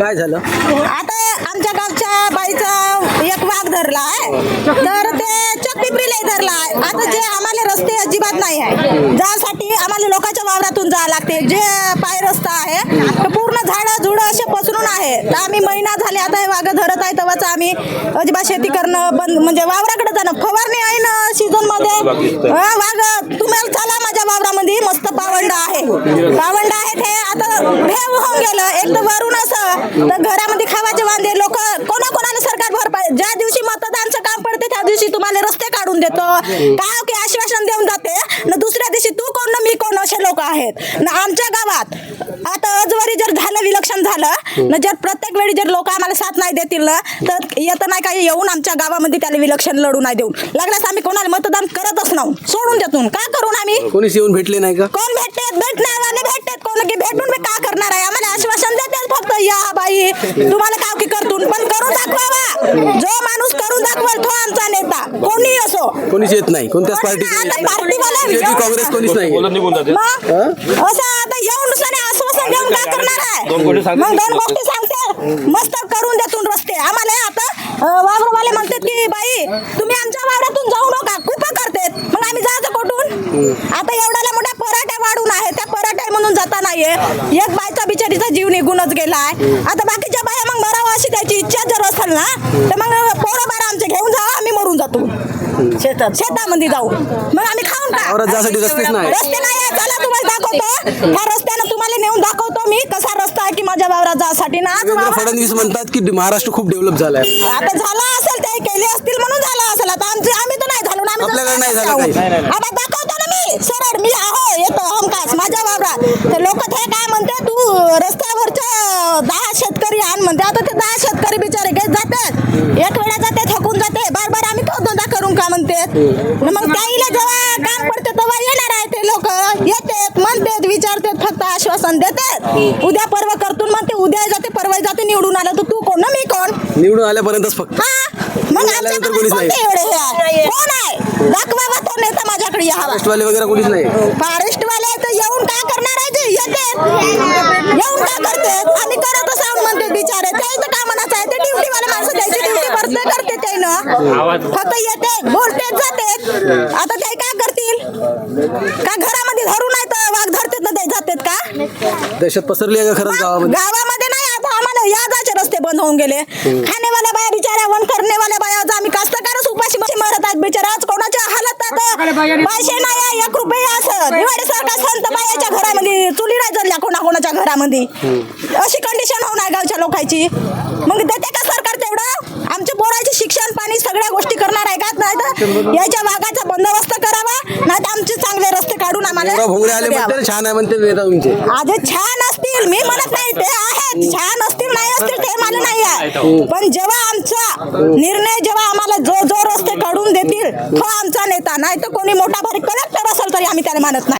काय झालं? आता आमच्या गावच्या बाईचा एक वाघ धरला आहे. तर ते चकपिपरीला धरला आहे. आता जे आम्हाला रस्ते अजिबात नाही आहे. जासाठी आम्हाला लोकांच्या वावरातून जावं लागते. जे पाय रस्ता आहे तर पूर्ण झाडं झुडं असे पसरून आहे. तर आम्ही महिना झाले आता हे वाघ धरत आहे. तेव्हाच आम्ही अजिबात शेती करणं बंद म्हणजे वावराकडे जाणं. फवारणी आहे ना सीझनमध्ये वाघ तुम्हाला चला माझ्या वावरामध्ये. मस्त पावंड आहे. पावंड आहे ते आता हे होऊन गेलं. एक तर वरून तर घरामध्ये खावाचे वांदे लोक कोणा कोणाला सरकार भरपाई ज्या दिवशी मतदानचं काम पडते त्या दिवशी तुम्हाला रस्ते काढून देतो. काय की आश्वासन देऊन जाते? न दुसऱ्या दिवशी तू कोण मी कोण असे लोक आहेत? न आमच्या गावात आता अजवारी जर झालं विलक्षण झालं न जर प्रत्येक वेळी जर लोक आम्हाला साथ नाही देतील ना तर येतं नाही काही येऊन आमच्या गावामध्ये त्याला विलक्षण लढू नाही देऊन. लागल्यास आम्ही कोणाला मतदान करतच नाहू सोडून देतून. का करून आम्ही? कोणीच येऊन भेटले नाही का? कोण भेटते? भेटणारे भेटते कोण की भेटून मी का करणार आहे? आम्हाला देते या बाई तुम्हाला काय की करतून पण करून दाखवावा. जो माणूस करून दाखवाल तो आमचा नेता. कोणी असो. कोणीच येत नाही. कोणत्याच बीजेपी काँग्रेस कोणीच नाही असं आता येऊन आश्वासन देऊन काय करणार आहे. मग दोन गोष्टी सांगते. मस्त करून देतून रस्ते. आम्हाला आता वावरवाले म्हणतात की बाई तुम्ही आमच्या वावरातून जाऊ नका. खूप करतात. मग आम्ही जायचं कुठून? आता एवढ्याला जाता नाहीये. एक बायचा बिचारीचा जीव निघूनच गेलाय. आता बाकीच्या बाया मग मरावं अशी त्याची इच्छा जर असेल ना तर मग पोरं बारा आमचे घेऊन जावं आम्ही मरून जातो. शेतात. शेतामध्ये जाऊ. मग आम्ही खाऊन का. रस्ते नाही. चला तुम्हाला दाखवतो. ह्या रस्त्यानं तुम्हाला नेऊन दाखवतो मी कसा रस्ता आहे की माझ्या वावरात जासाठी ना देवेंद्र फडणवीस म्हणतात की महाराष्ट्र खूप डेव्हलप झालाय. आता झाला असेल ते केले असतील म्हणून झालं असेल. आता आमचे आम्ही तर नाही झालो ना आम्ही आपल्याकडे नाही झालं. काही. आता दाखवतो ना मी. सरळ मी आहो येतो हमखास माझ्या वावरात तर लोक ते काय म्हणते तू रस्त्यावरच्या दहा शेतकरी आण म्हणते. आता ते दहा शेतकरी बिचारे काही जातात? एक वेळा जाते थकून जाते. बार बार आम्ही तो धंदा करून का म्हणते? मग त्याईला जेव्हा काम पडते तेव्हा येणार आहे ते लोक. येतात म्हणतात विचारतात फक्त आश्वासन देतात. उद्या परवा करतून म्हणते उद्या जाते परवा जाते निवडून आलं तर तू कोण? ना मी कोण? निवडून आल्यापर्यंतच फक्त. हा? मग आमच्याकडे कोणीच नाही. कोणते एवढे हे आहे? कोण आहे? दाखवावा तो नेता माझ्याकडे यावा. राष्ट्रवादी वगैरे कोणीच नाही. फॉरेस्ट वाले तर ते ना? फक्त येते बोलते जाते. आता ते काय करतील? का घरामध्ये धरून नाही तर वाघ धरतेत ना ते जातेत का? दहशत पसरली आहे का खरंच गावामध्ये? गावामध्ये नाही आता आम्हाला या जायचे रस्ते बंद होऊन गेले. खाणेवाल्या बाया बिचाऱ्या वन करण्यावाल्या बाया आज आम्ही कास्तकारच उपाशी माशी मरत आहेत बिचारा. आज कोणाच्या हालत आता? पैसे नाही. आहे, एक रुपये असं. दिवाळी सारखा संत बायाच्या घरामध्ये चुली नाही जळल्या कोणा कोणाच्या घरामध्ये अशी कंडिशन होऊन आहे गावच्या लोकांची. मग देते का सरकार तेवढं आमच्या पोराचे शिक्षण पाणी सगळ्या गोष्टी करणार आहे का? नाही तर याच्या वाघाचा बंदोबस्त करावा नाही तर आमचे चांगले रस्ते काढून आम्हाला आले छान आहे म्हणते नेता तुमचे आज छान असतील मी म्हणत नाही ते आहेत. छान असतील नाही असतील ते मला नाही आहे. पण जेव्हा आमचा निर्णय जेव्हा आम्हाला जो जो रस्ते काढून देतील तो आमचा नेता. नाही तर कोणी मोठा भारी कलेक्टर असेल तरी आम्ही त्याला मानत नाही.